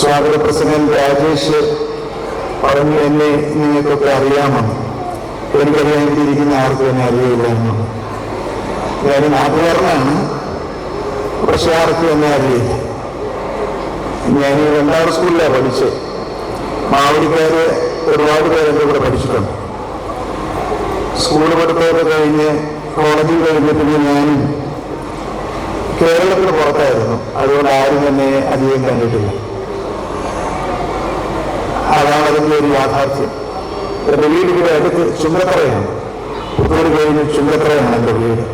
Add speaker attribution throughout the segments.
Speaker 1: സ്വാഗത പ്രസിഡന്റ് രാജേഷ് പറഞ്ഞു എന്നെ നിങ്ങൾക്കൊക്കെ അറിയാമെന്ന് എനിക്കറിയാമെന്നിരിക്കുന്ന ആർക്കും എന്നെ അറിയില്ല എന്ന് ഞാൻ നാട്ടുകാരനാണ്. പക്ഷെ ആർക്കും എന്നെ അറിയില്ല. ഞാൻ രണ്ടാമത് രണ്ടാം സ്കൂളിലാണ് പഠിച്ചത്. മാവടിക്കാര് ഒരുപാട് പേര് എന്റെ കൂടെ പഠിച്ചിട്ടുണ്ട്. സ്കൂൾ പഠിത്തമൊക്കെ കഴിഞ്ഞ് കോളേജിൽ കഴിഞ്ഞ് പിന്നെ ഞാനും കേരളത്തിന് പുറത്തായിരുന്നു. അതുകൊണ്ട് ആരും തന്നെ അധികം കണ്ടിട്ടില്ല. അതാണ് അതിന്റെ ഒരു യാഥാർത്ഥ്യം. എന്റെ വീട് ഇവിടെ അടുത്ത് ചുങ്കത്തറയാണ് പുത്തൂർ കഴിഞ്ഞ് ചുങ്കത്തറയാണ് എന്റെ വീട്.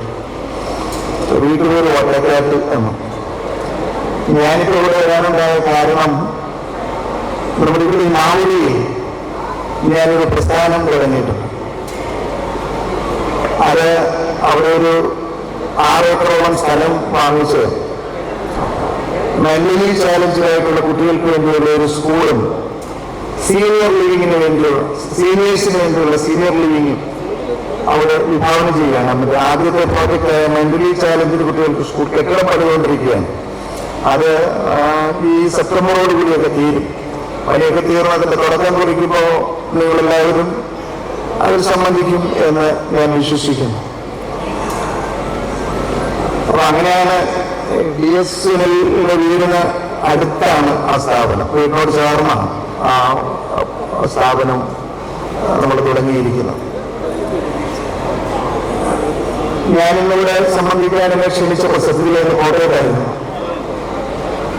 Speaker 1: വീട്ടുപേര് വട്ടക്കാട്ട് എന്ന് ഞാനിപ്പോൾ ഇവിടെ വരാനുണ്ടായ കാരണം നമ്മുടെ ഇവിടെ ഈ മാവുലിയിൽ ഞാനൊരു പ്രസ്ഥാനം തുടങ്ങിയിട്ടുണ്ട്. അത് അവിടെ ഒരു ആറേക്കറോളം സ്ഥലം വാങ്ങിച്ച് മെന്റലി ചാലഞ്ചായിട്ടുള്ള കുട്ടികൾക്ക് വേണ്ടിയുള്ള ഒരു സ്കൂളും സീനിയർ ലിവിങ്ങിന് വേണ്ടിയുള്ള സീനിയേഴ്സിന് വേണ്ടിയുള്ള സീനിയർ ലിവിങ് അവിടെ വിഭാവനം ചെയ്യുകയാണ്. നമ്മുടെ ആദ്യത്തെ പ്രോജക്റ്റായ മെന്റലി ചാലഞ്ചിന് കുട്ടികൾക്ക് സ്കൂൾ കെട്ടിടം പണിതുകൊണ്ടിരിക്കുകയാണ് അത് ഈ സെപ്റ്റംബറോട് കൂടിയൊക്കെ തീരും. പണിയൊക്കെ തീർന്ന് അതിന്റെ തുടക്കം കുറിക്കുമ്പോൾ നിങ്ങളെല്ലാവരും അതിൽ സംബന്ധിക്കും എന്ന് ഞാൻ വിശ്വസിക്കുന്നു. അപ്പൊ അങ്ങനെയാണ് ബി എസ് എല്ലിന്റെ വീടിന് അടുത്താണ് ആ സ്ഥാപനം. വീടിനോട് ചേർന്നാണ്. സ്ഥാപനം നമ്മൾ തുടങ്ങിയിരിക്കുന്നത് ഞാനിന്നിവിടെ സംബന്ധിക്കാൻ എന്നെ ക്ഷണിച്ച പ്രസക്തിയിലേക്ക് കോട്ടയത്തായിരുന്നു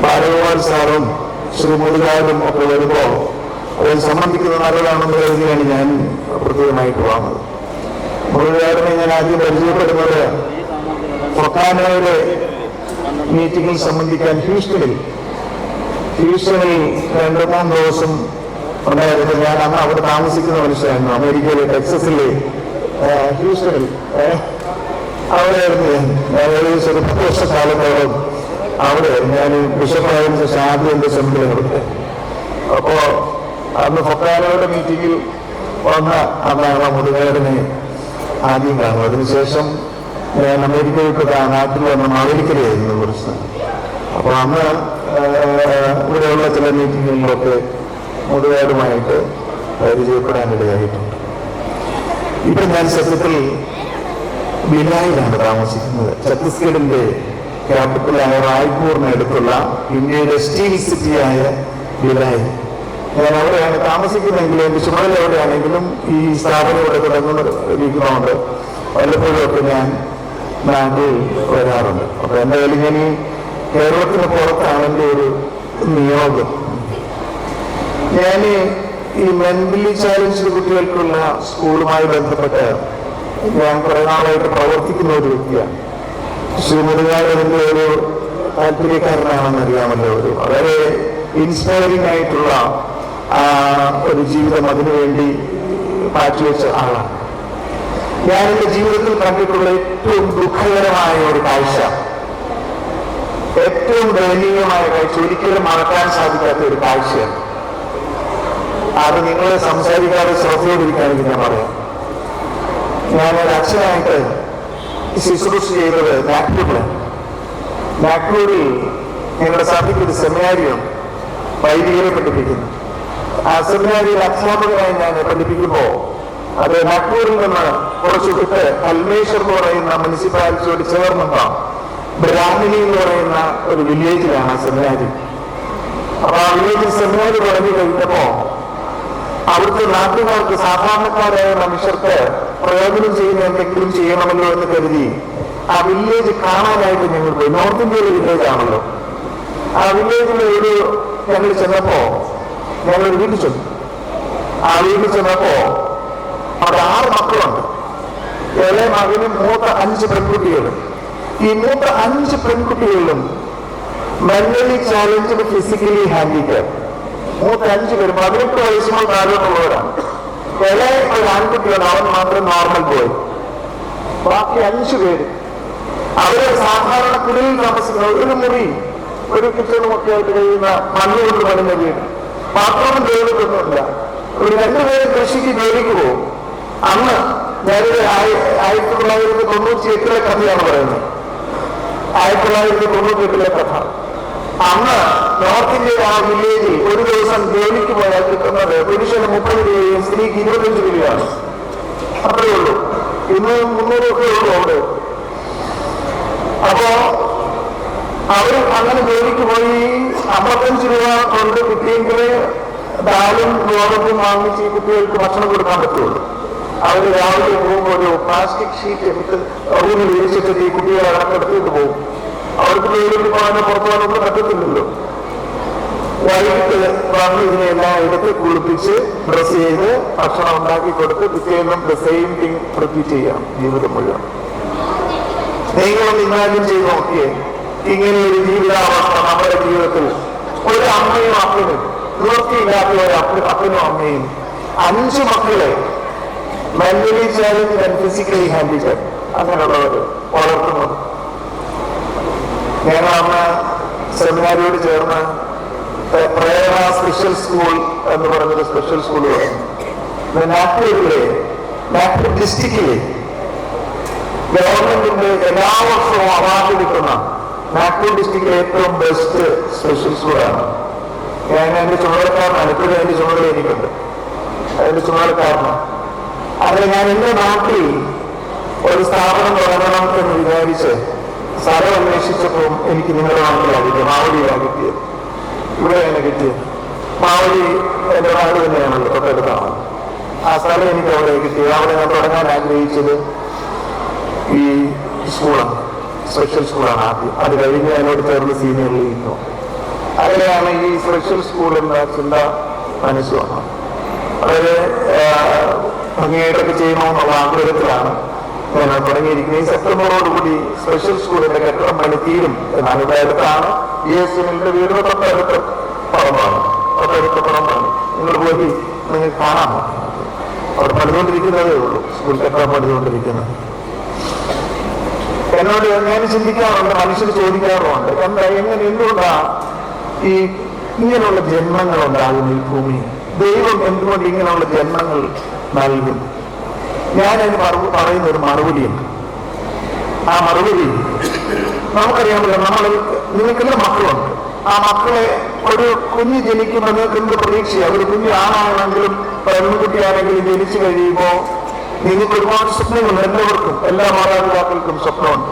Speaker 1: ബാലഗോപാൽ സാറും ശ്രീ മുരുകാരും ഒക്കെ വരുമ്പോൾ അതിൽ സംബന്ധിക്കുന്നത് നല്ലതാണെന്ന് കരുതിയാണ് ഞാൻ പ്രത്യേകമായിട്ട് വന്നത് മുരുകാരനെ ഞാൻ ആദ്യം പരിചയപ്പെടുന്നത് ഫൊക്കാനോയുടെ മീറ്റിംഗിൽ സംബന്ധിക്കാൻ ഹ്യൂസ്റ്റണിൽ ഹ്യൂസ്റ്റണിൽ രണ്ടാം ദിവസം ഉണ്ടായിരുന്നു. ഞാൻ അന്ന് അവിടെ താമസിക്കുന്ന മനുഷ്യനായിരുന്നു. അമേരിക്കയിലെ ടെക്സസിലെ ഹ്യൂസ്റ്റണിൽ. അവിടെയായിരുന്നു ഞാൻ. ഏകദേശം ഒരു പത്ത് വർഷക്കാലത്തോളം അവിടെ ഞാൻ ആദ്യം എന്റെ ശമ്പളം കൊടുത്തത് അപ്പോ അന്ന് ഫൊക്കാനോയുടെ മീറ്റിംഗിൽ വന്ന അന്നാണ് മുതുകാരനെ ആദ്യം കാണും അതിനുശേഷം ഞാൻ അമേരിക്കയിൽ നാട്ടിൽ വന്ന മാവേലിക്കരയായിരുന്നു കുറച്ച് അപ്പോൾ അന്ന് ഇവിടെയുള്ള ചില മീറ്റിങ്ങുകളിലൊക്കെ മുതുകാരുമായിട്ട് പരിചയപ്പെടാനിടയായിട്ടുണ്ട് ഇവിടെ ഞാൻ സത്യത്തിൽ ബിലായിലാണ് താമസിക്കുന്നത്. ഛത്തീസ്ഗഡിന്റെ ക്യാപിറ്റലായ റായ്പൂറിനടുത്തുള്ള ഇന്ത്യയുടെ സ്റ്റീൽ സിറ്റിയായ ബിലായി ഞാൻ അവിടെയാണ് താമസിക്കുന്നതെങ്കിലും എന്റെ ചുമതല എവിടെയാണെങ്കിലും ഈ സ്ഥാപനം ഇവിടെ തുടങ്ങുന്നുണ്ട് വല്ലപ്പോഴും ഒക്കെ ഞാൻ നാട്ടിൽ വരാറുണ്ട്. അപ്പൊ എന്തായാലും ഞാൻ ഈ കേരളത്തിന് പുറത്താണ് എന്റെ ഒരു നിയോഗം. ഞാൻ ഈ മെന്റലി ചാലഞ്ച്ഡ് കുട്ടികൾക്കുള്ള സ്കൂളുമായി ബന്ധപ്പെട്ട് ഞാൻ കുറെ നാളായിട്ട് പ്രവർത്തിക്കുന്ന ഒരു വ്യക്തിയാണ്. ശ്രീമുരുകാരതിന്റെ ഒരു താല്പര്യക്കാരനാണെന്ന് അറിയാമല്ലോ ഒരു വളരെ ഇൻസ്പയറിംഗ് ആയിട്ടുള്ള ഒരു ജീവിതം അതിനുവേണ്ടി മാറ്റിവെച്ച ആളാണ്. ഞാൻ എന്റെ ജീവിതത്തിൽ കണ്ടിട്ടുള്ള ഏറ്റവും ദുഃഖകരമായ ഒരു കാഴ്ച ഏറ്റവും ദയനീയമായ കാഴ്ച ഒരിക്കലും മറക്കാൻ സാധിക്കാത്ത ഒരു കാഴ്ചയാണ്. അത് നിങ്ങളെ സംസാരിക്കാതെ ശ്രദ്ധയോടിരിക്കാനെങ്കിൽ ഞാൻ പറയാം. ഞാനൊരു അച്ഛനായിട്ട് ശുശ്രൂഷ ചെയ്തത് നാഗ്പൂരിലാണ് നാഗ്പൂരിൽ ഞങ്ങളുടെ സഭയ്ക്ക് ഒരു സെമിനാരിയാണ് വൈദികരെ പഠിപ്പിക്കുന്നു. ആ സെമിനാരിയിൽ അധ്യാപകനായി ഞാൻ പഠിപ്പിക്കുമ്പോൾ അത് നാഗ്പൂരിൽ നിന്ന് കുറച്ച് വിട്ട് കൽമേശ്വർ എന്ന് പറയുന്ന മുനിസിപ്പാലിറ്റിയോട് ചേർന്നുള്ള ബ്രാഹ്മിണി എന്ന് പറയുന്ന ഒരു വില്ലേജിലാണ് സെമിനാരി. അപ്പൊ ആ വില്ലേജിൽ സെമിനാരി തുടങ്ങി കഴിഞ്ഞപ്പോ അവിടുത്തെ നാട്ടുകാർക്ക് സാധാരണക്കാരായ മനുഷ്യർക്ക് പ്രയോജനം ചെയ്യുന്ന എന്തെങ്കിലും ചെയ്യണമല്ലോ എന്ന് കരുതി ആ വില്ലേജ് കാണാനായിട്ട് ഞങ്ങൾ പോയി. നോർത്ത് ഇന്ത്യയിലെ വില്ലേജ് ആണല്ലോ ആ വില്ലേജിലെ ഒരു ഞങ്ങൾ ചെന്നപ്പോ ഞങ്ങൾ വീട്ടിൽ ചെന്നു. ആ വീട്ടിൽ ചെന്നപ്പോ അവിടെ ആറ് മക്കളുണ്ട്. ഇളയ മകനും മൂത്ത അഞ്ച് പെൺകുട്ടികളും ഈ മൂന്ന് അഞ്ച് പെൺകുട്ടികളിലും മെന്റലി ചാലഞ്ച് ഫിസിക്കലി ഹാൻഡിക്യാപ്പ് മൂത്ത അഞ്ച് പേരും. പതിനെട്ട് വയസ്സുകൾ താഴോട്ടുള്ളവരാണ് ഇളയ ഒരു അവൻ മാത്രം നോർമൽ പോയി ബാക്കി അഞ്ചു പേര്. അവരെ സാധാരണ കുടിലിൽ താമസിക്കുന്ന ഒരു മുറി ഒരു കിച്ചണും ആയിട്ട് കഴിയുന്ന മണ്ണുകൊണ്ട് പണിഞ്ഞ വീട്. ബാത്റൂമും ജോലിക്കൊന്നുമില്ല ഒരു രണ്ടുപേരും കൃഷിക്ക് ജോലിക്ക് പോകും. അന്ന് ആയി- ആയിരത്തി തൊള്ളായിരത്തി തൊണ്ണൂറ്റി എട്ടിലെ കഥയാണ് പറയുന്നത്. ആയിരത്തി തൊള്ളായിരത്തി തൊണ്ണൂറ്റി എട്ടിലെ കഥ അന്ന് നോർത്ത് ഇന്ത്യയിലെ ആ വില്ലേജിൽ ഒരു ദിവസം ജോലിക്ക് പോയാൽ കിട്ടുന്നത് പുരുഷന് മുപ്പത് രൂപയും സ്ത്രീക്ക് ഇരുപത്തഞ്ച് രൂപയാണ്. അത്രയേ ഉള്ളൂ. ഇന്ന് മുന്നൂറ് ഒക്കെ ഉള്ളൂ അവിടെ. അപ്പോ അവർ അങ്ങനെ ജോലിക്ക് പോയി അമ്പത്തഞ്ച് രൂപ കൊണ്ട് കിട്ടിയെങ്കിൽ ദാലും ഗോതമ്പും വാങ്ങിച്ച് ഈ കുട്ടികൾക്ക് ഭക്ഷണം കൊടുക്കാൻ പറ്റുള്ളൂ. അവർ രാവിലെ പോകുമ്പോൾ ഒരു പ്ലാസ്റ്റിക് ഷീറ്റ് എടുത്ത് റൂമിൽ വിരിച്ചിട്ട് ഈ കുട്ടികളെ അടക്കെടുത്തിട്ട് പോകും. അവർക്ക് വേറൊരു പോകാനോ പുറത്തു പോകാനൊന്നും പറ്റത്തില്ലല്ലോ. വൈകിട്ട് വന്ന് എല്ലാം എടുത്ത് കുളിപ്പിച്ച് ഡ്രസ് ചെയ്ത് ഭക്ഷണം ഉണ്ടാക്കി കൊടുത്ത് പിറ്റേന്നും സെയിം തിങ് റിപ്പീറ്റ് ചെയ്യാം ജീവിതം മുഴുവൻ. നിങ്ങളൊന്ന് ഇമാജിൻ ചെയ്ത് നോക്കിയേ. ഇങ്ങനെ ഒരു ജീവിതാവസ്ഥ നമ്മുടെ ജീവിതത്തിൽ. ഒരു അമ്മയും അപ്പനും നിവൃത്തിയില്ലാത്ത ഒരു അപ്പ- അപ്പനും അമ്മയും അഞ്ച് മക്കളെ mentally challenge and physically handicap അങ്ങനെയുള്ളവർ വളർത്തുന്നത് ഞങ്ങൾ അന്ന് സെമിനാരിയോട് ചേർന്ന് പ്രേരണ സ്പെഷ്യൽ സ്കൂൾ എന്ന് പറഞ്ഞൊരു സ്പെഷ്യൽ സ്കൂൾ പറഞ്ഞു നാഗ്പൂരിലെ നാഗ്പൂർ ഡിസ്ട്രിക്റ്റിലെ ഗവൺമെന്റിന്റെ എല്ലാ വർഷവും അവാർഡ് കിട്ടുന്ന നാഗ്പൂർ ഡിസ്ട്രിക്റ്റിലെ ഏറ്റവും ബെസ്റ്റ് സ്പെഷ്യൽ സ്കൂളാണ് ഞാൻ എന്റെ ചുമതലക്കാരനാണ്. ഇപ്പോഴും എന്റെ ചുമതല എനിക്കുണ്ട് അതിന്റെ ചുമതലക്കാരനാണ്. അതിൽ ഞാൻ എന്റെ നാട്ടിൽ ഒരു സ്ഥാപനം തുടങ്ങണം എന്ന് വിചാരിച്ച് സ്ഥലം അന്വേഷിച്ചപ്പോൾ എനിക്ക് നിങ്ങളുടെ നാട്ടിലാണ് കിട്ടിയത് മാവടിയിലാണ് കിട്ടിയത്. ഇവിടെയാണ് കിട്ടിയത്. മാവലി എന്റെ നാട് തന്നെയാണല്ലോ തൊട്ടടുത്താണ്. ആ സ്ഥലം എനിക്ക് അവിടെ കിട്ടിയത് അവിടെ ഞാൻ തുടങ്ങാൻ ആഗ്രഹിച്ചത് ഈ സ്കൂളാണ് സ്പെഷ്യൽ സ്കൂളാണ് ആദ്യം. അത് കഴിഞ്ഞ് എന്നോട് ചേർന്ന് സീനിയർ ചെയ്യുന്നു അങ്ങനെയാണ് ഈ സ്പെഷ്യൽ സ്കൂൾ എന്ന ചിന്ത മനസ്സ് വന്നത് വളരെ ഭംഗിയായിട്ടൊക്കെ ചെയ്യണമെന്നുള്ള ആഗ്രഹത്തിലാണ്. തുടങ്ങിയിരിക്കുന്നത് ഈ സെപ്റ്റംബറോടുകൂടി സ്പെഷ്യൽ സ്കൂളിന്റെ കെട്ടിടം പണി തീരും എന്നാണ് ഇവിടെ അടുത്താണ് ബി വീടിന് തൊട്ടടുത്ത് പറമ്പാണ് തൊട്ടടുത്ത പറമ്പാണ് നിങ്ങൾ പോയി നിങ്ങൾക്ക് കാണാമോ അവിടെ പണിതുകൊണ്ടിരിക്കുന്നതേ ഉള്ളൂ. സ്കൂൾ കെട്ടിടം പണിതുകൊണ്ടിരിക്കുന്നത്. എന്നോട് ഞാൻ ചിന്തിക്കാറുണ്ട് മനുഷ്യർ ചോദിക്കാറുമുണ്ട്. എന്താ എങ്ങനെ എന്തുകൊണ്ടാ ഈ ഇങ്ങനെയുള്ള ജന്മങ്ങൾ ഉണ്ടാകുന്നു ഈ ഭൂമി ദൈവം എന്തുകൊണ്ട് ഇങ്ങനെയുള്ള ജന്മങ്ങൾ നൽകും. ഞാൻ അതിന് മറു പറയുന്ന ഒരു മറുപടിയുണ്ട്. ആ മറുപടി നമുക്കറിയാമല്ലോ നമ്മൾ നിങ്ങൾക്കെല്ലാം മക്കളുണ്ട്. ആ മക്കളെ ഒരു കുഞ്ഞ് ജനിക്കുമ്പോൾ നിങ്ങൾക്ക് എന്ത് പ്രതീക്ഷയാണ്. ഒരു കുഞ്ഞ് ആണാണെങ്കിലും പെൺകുട്ടിയാണെങ്കിലും ജനിച്ചു കഴിയുമ്പോൾ നിങ്ങൾക്ക് ഒരുപാട് സ്വപ്നങ്ങളുണ്ട് എല്ലാവർക്കും എല്ലാ മാതാപിതാക്കൾക്കും സ്വപ്നമുണ്ട്.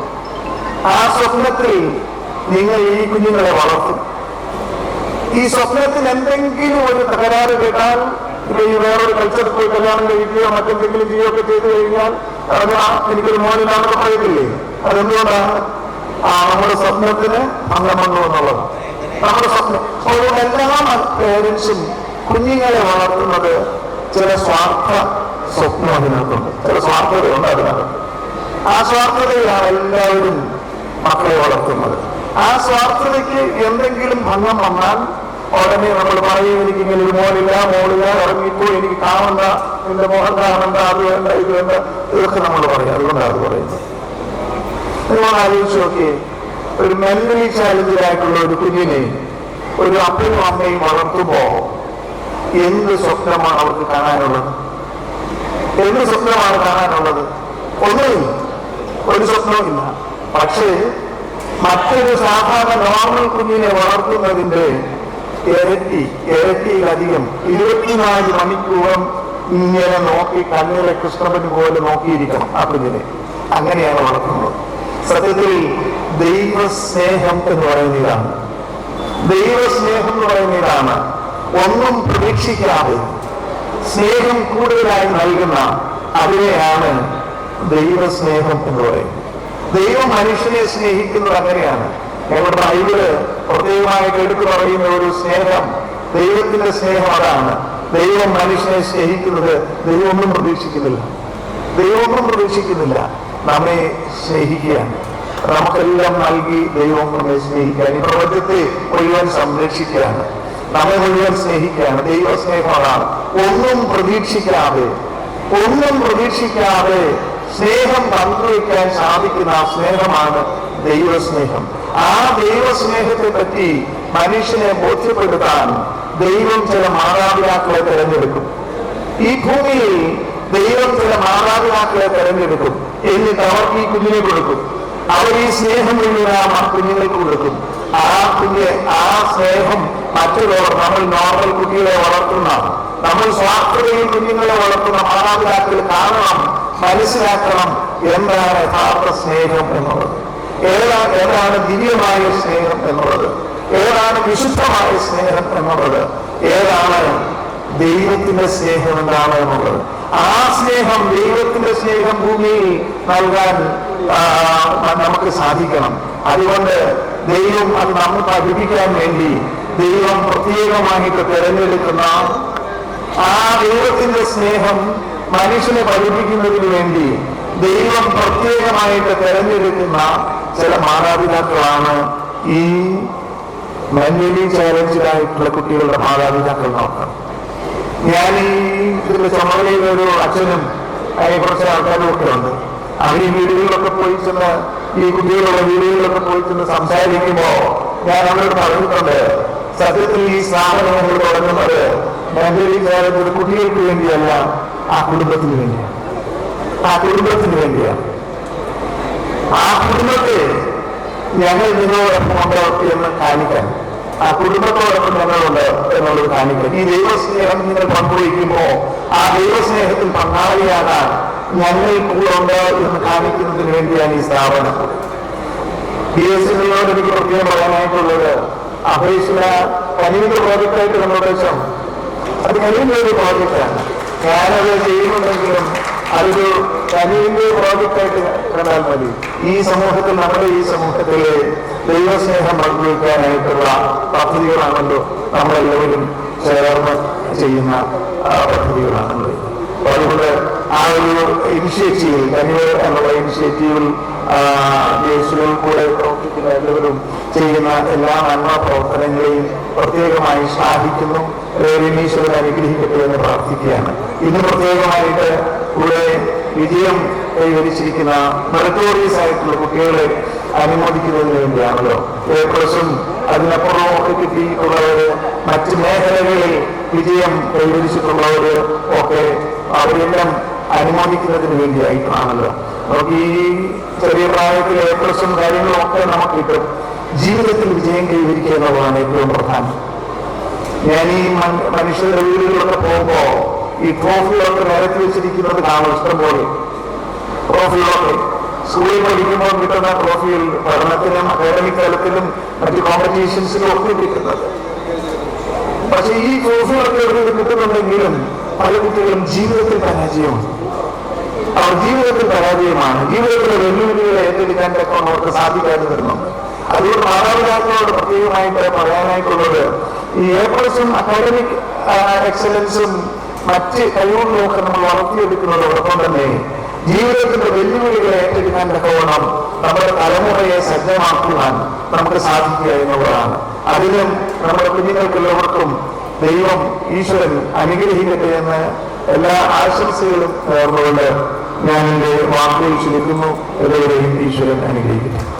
Speaker 1: ആ സ്വപ്നത്തിൽ നിങ്ങൾ ഈ കുഞ്ഞുങ്ങളെ വളർത്തും. ഈ സ്വപ്നത്തിൽ എന്തെങ്കിലും ഒരു തകരാറ് കേട്ടാൽ ഇപ്പൊ ഈ വേറൊരു കൾച്ചറിൽ പോയി കല്യാണം കഴിക്കുകയോ മറ്റെന്തെങ്കിലും ചെയ്യുകയൊക്കെ ചെയ്തു കഴിഞ്ഞാൽ എനിക്കൊരു മോനിലാണെന്ന് പറയത്തില്ലേ? അതെന്തുകൊണ്ടാണ്? ആ നമ്മുടെ സ്വപ്നത്തിന് അംഗമംഗം എന്നുള്ളത്. നമ്മുടെ സ്വപ്നം. അതുകൊണ്ട് എല്ലാ പേരൻസും കുഞ്ഞുങ്ങളെ വളർത്തുന്നത് ചില സ്വാർത്ഥ സ്വപ്നം അതിനകത്തുണ്ട്. ചില സ്വാർത്ഥതയുണ്ട് അതിനകത്ത് ആ സ്വാർത്ഥതയിലാണ് എല്ലാവരും മക്കളെ വളർത്തുന്നത്. ആ സ്വാർത്ഥതയ്ക്ക് എന്തെങ്കിലും ഭംഗം വന്നാൽ ഉടനെ നമ്മൾ പറയും എനിക്ക് ഇങ്ങനെ ഒരു മോനില്ല മോളില്ല ഇറങ്ങിപ്പോ എനിക്ക് കാണണ്ട എന്റെ മോഹൻ കാണണ്ട അത് വേണ്ട ഇത് വേണ്ട. ഇതൊക്കെ നമ്മൾ പറയും. അതുകൊണ്ടാണ് അത് പറയുന്നത്. നിങ്ങൾ ആലോചിച്ച് നോക്കിയേ. ഒരു മെന്റലി ചാലഞ്ചിലായിട്ടുള്ള ഒരു കുഞ്ഞിനെ ഒരു അപ്പനും അമ്മയും വളർത്തുമ്പോ എന്ത് സ്വപ്നമാണ് അവർക്ക് കാണാനുള്ളത്? എന്ത് സ്വപ്നമാണ് കാണാനുള്ളത്? ഒന്നും ഒരു സ്വപ്നവുമില്ല പക്ഷേ മറ്റൊരു സാധാരണ നോർമൽ കുഞ്ഞിനെ വളർത്തുന്നതിന്റെ ഇരട്ടി ഇരട്ടിയിലധികം ഇരുപത്തിനാല് മണിക്കൂറും ഇങ്ങനെ നോക്കി കണ്ണിലെ കൃഷ്ണപ്പൻ പോലെ നോക്കിയിരിക്കണം ആ കുഞ്ഞിനെ. അങ്ങനെയാണ് വളർത്തുന്നത്. സത്യത്തിൽ ദൈവസ്നേഹം എന്ന് പറയുന്നതാണ്. ദൈവസ്നേഹം എന്ന് പറയുന്നതാണ് ഒന്നും പ്രതീക്ഷിക്കാതെ സ്നേഹം കൂടുതലായി നൽകുന്ന അതിനെയാണ് ദൈവസ്നേഹം എന്ന് പറയുന്നത്. ദൈവം മനുഷ്യനെ സ്നേഹിക്കുന്നത് അങ്ങനെയാണ്. ഞങ്ങളുടെ ബൈബിൾ പ്രത്യേകമായിട്ട് എടുത്തു പറയുന്ന ഒരു സ്നേഹം ദൈവത്തിന്റെ സ്നേഹം അതാണ്. ദൈവം മനുഷ്യനെ സ്നേഹിക്കുന്നത് ദൈവമൊന്നും പ്രതീക്ഷിക്കുന്നില്ല. ദൈവമൊന്നും പ്രതീക്ഷിക്കുന്നില്ല. നമ്മെ സ്നേഹിക്കുകയാണ്. നമുക്കെല്ലാം നൽകി ദൈവം നമ്മെ സ്നേഹിക്കുകയാണ്. ഈ പ്രപഞ്ചത്തെ മുഴുവൻ സംരക്ഷിക്കുകയാണ്. നമ്മെ മുഴുവൻ സ്നേഹിക്കുകയാണ്. ദൈവ സ്നേഹമാണ് ഒന്നും പ്രതീക്ഷിക്കാതെ ഒന്നും പ്രതീക്ഷിക്കാതെ സ്നേഹം പങ്കുവയ്ക്കാൻ സാധിക്കുന്ന സ്നേഹമാണ് ദൈവസ്നേഹം. ആ ദൈവസ്നേഹത്തെ പറ്റി മനുഷ്യനെ ബോധ്യപ്പെടുത്താൻ ദൈവം ചില മാതാപിതാക്കളെ തിരഞ്ഞെടുക്കും. ഈ ഭൂമിയിൽ ദൈവം ചില മാതാപിതാക്കളെ തെരഞ്ഞെടുക്കും. എന്നിട്ട് അവർക്ക് ഈ കുഞ്ഞിനെ കൊടുക്കും. അവർ ഈ സ്നേഹം മുഴുവൻ ആ കുഞ്ഞുങ്ങൾക്ക് കൊടുക്കും. ആ കുഞ്ഞ് ആ സ്നേഹം മറ്റുള്ളവർ നമ്മൾ നോർമൽ കുട്ടികളെ വളർത്തുന്ന നമ്മൾ സ്വാർത്ഥതയിൽ കുഞ്ഞുങ്ങളെ വളർത്തുന്ന മാതാപിതാക്കൾ കാണണം മനസ്സിലാക്കണം എന്താണ് യഥാർത്ഥ സ്നേഹം എന്നുള്ളത്. ഏതാണ് ഏതാണ് ദിവ്യമായ സ്നേഹം എന്നുള്ളത്? ഏതാണ് വിശുദ്ധമായ സ്നേഹം എന്നുള്ളത്? ഏതാണ് ദൈവത്തിന്റെ സ്നേഹം എന്താണ് എന്നുള്ളത്? ആ സ്നേഹം ദൈവത്തിന്റെ സ്നേഹം ഭൂമിയിൽ നൽകാൻ നമുക്ക് സാധിക്കണം. അതുകൊണ്ട് ദൈവം അത് നമ്മൾ പഠിപ്പിക്കാൻ വേണ്ടി ദൈവം പ്രത്യേകമായിട്ട് തിരഞ്ഞെടുക്കുന്ന ആ ദൈവത്തിന്റെ സ്നേഹം മനുഷ്യനെ പഠിപ്പിക്കുന്നതിന് വേണ്ടി ദൈവം പ്രത്യേകമായിട്ട് തിരഞ്ഞെടുക്കുന്ന ചില മാതാപിതാക്കളാണ് ഈ മെന്റലി ചാലഞ്ചിലായിട്ടുള്ള കുട്ടികളുടെ മാതാപിതാക്കൾ നോക്കണം ഞാൻ ഈ ഇതിന്റെ ചുമതലയിൽ ഒരു അച്ഛനും കുറച്ച് ആൾക്കാരും ഒക്കെ ഉണ്ട്. അവർ ഈ വീടുകളിലൊക്കെ പോയി ചെന്ന് ഈ കുട്ടികളുടെ വീടുകളിലൊക്കെ പോയി ചെന്ന് സംസാരിക്കുമ്പോ ഞാൻ അവരോട് പറഞ്ഞിട്ടുണ്ട് സത്യത്തിൽ ഈ സ്ഥാപനം നമ്മൾ തുടങ്ങുന്നത് മെന്റലി ചാലഞ്ച് കുട്ടികൾക്ക് വേണ്ടിയല്ല ആ കുടുംബത്തിന് വേണ്ടിയാണ്. ആ കുടുംബത്തിന് വേണ്ടിയാണ്. ആ കുടുംബത്തെ ഞങ്ങൾ നിങ്ങളോടൊപ്പം ഉണ്ടോ എന്ന് കാണിക്കാൻ ആ കുടുംബത്തോടൊപ്പം ഞങ്ങളുണ്ട് എന്നുള്ളത് കാണിക്കാൻ ഈ ദൈവസ്നേഹം നിങ്ങൾ പങ്കുവയ്ക്കുമ്പോ ആ ദൈവസ്നേഹത്തിൽ പങ്കാളിയാകാൻ ഞങ്ങൾ കൂടെ ഉണ്ട് എന്ന് കാണിക്കുന്നതിന് വേണ്ടിയാണ് ഈ സ്ഥാപനം. പി എസ് സികളോട് എനിക്ക് പ്രത്യേകം പറയാനായിട്ടുള്ളത് അപേക്ഷ കനിവിന്റെ പ്രോജക്റ്റായിട്ട് നമ്മുടെ ദേശം. അത് ഒരു പ്രോജക്റ്റാണ് ഞാനത് ചെയ്യുന്നുണ്ടെങ്കിലും അതൊരു കനിവിന്റെ പ്രോജക്റ്റായിട്ട് കണ്ടാൽ മതി. ഈ സമൂഹത്തിൽ നമ്മുടെ ഈ സമൂഹത്തിലെ ദൈവസ്നേഹം പങ്കുവയ്ക്കാനായിട്ടുള്ള പദ്ധതികളാണല്ലോ നമ്മളെല്ലാവരും ചേർന്ന് ചെയ്യുന്ന പദ്ധതികളാണല്ലോ. അതുകൊണ്ട് ആ ഒരു ഇനിഷ്യേറ്റീവിൽ കനിവ് എന്നുള്ള ഇനിഷ്യേറ്റീവിൽ യേശുവിൽ കൂടെ പ്രവർത്തിക്കുന്ന എല്ലാവരും ചെയ്യുന്ന എല്ലാ നന്മ പ്രവർത്തനങ്ങളെയും പ്രത്യേകമായി ശ്ലാഘിക്കുന്നു ഈശ്വരൻ അനുഗ്രഹിക്കട്ടെ എന്ന് പ്രാർത്ഥിക്കുകയാണ്. ഇന്ന് പ്രത്യേകമായിട്ട് കൂടെ വിജയം കൈവരിച്ചിരിക്കുന്ന മെറിറ്റോറിയസ് ആയിട്ടുള്ള കുട്ടികളെ അനുമോദിക്കുന്നതിന് വേണ്ടിയാണല്ലോ. ഏപ്രസും അതിനപ്പുറവും ഒക്കെ കിട്ടിയിട്ടുള്ളവര് മറ്റ് മേഖലകളിൽ വിജയം കൈവരിച്ചിട്ടുള്ളവര് ഒക്കെ അവരെല്ലാം അനുമോദിക്കുന്നതിന് വേണ്ടിയായിട്ടാണല്ലോ. നമുക്ക് ഈ ചെറിയ പ്രായത്തിൽ ഏപ്രസും കാര്യങ്ങളൊക്കെ നമുക്ക് കിട്ടും. ജീവിതത്തിൽ വിജയം കൈവരിക്കുക എന്നുള്ളതാണ് ഏറ്റവും പ്രധാനം. ഞാൻ ഈ മനുഷ്യരുടെ വീടുകളിലൊക്കെ പോകുമ്പോ ഈ ട്രോഫികളൊക്കെ നിരത്തി വെച്ചിരിക്കുന്നത് കാണും ഇഷ്ടംപോലെ. ട്രോഫികളൊക്കെ. സ്കൂളിൽ പഠിക്കുമ്പോൾ കിട്ടുന്ന ട്രോഫികൾ പഠനത്തിനും അക്കാഡമിക് തലത്തിലും മറ്റു കോമ്പറ്റീഷൻസിലും ഒക്കെ കിട്ടുന്നത്. പക്ഷെ ഈ ട്രോഫികളൊക്കെ കിട്ടുന്നുണ്ടെങ്കിലും പല കുട്ടികളും ജീവിതത്തിൽ പരാജയമാണ്. അവർ ജീവിതത്തിൽ പരാജയമാണ്. ജീവിതത്തിലെ വെല്ലുവിളികളെ ഏറ്റെടുക്കാൻ തക്കം അവർക്ക് സാധിക്കാതെ വരുന്നുണ്ട് അതുകൊണ്ട് മാതാപിതാക്കളോട് പ്രത്യേകമായിട്ട് പറയാനായിട്ടുള്ളത് ഈ എ പ്ലസും അക്കാഡമിക് എക്സലൻസും മറ്റ് കഴിവുകളൊക്കെ നമ്മൾ വളർത്തിയെടുക്കുന്നതോടൊപ്പം തന്നെ ജീവിതത്തിന്റെ വെല്ലുവിളികളെ ഏറ്റെടുക്കാൻ തക്കവണ്ണം നമ്മുടെ തലമുറയെ സജ്ജമാക്കുവാൻ നമുക്ക് സാധിക്കുക എന്നുള്ളതാണ്. അതിലും നമ്മുടെ കുഞ്ഞുങ്ങൾക്കെല്ലാവർക്കും ദൈവം ഈശ്വരൻ അനുഗ്രഹിക്കട്ടെ എന്ന് എല്ലാ ആശംസകളും നേർന്നുകൊണ്ട് ഞാൻ എന്റെ വാക്കുകൾ ചുരുക്കുന്നു. എല്ലാവരെയും ഈശ്വരൻ അനുഗ്രഹിക്കട്ടെ.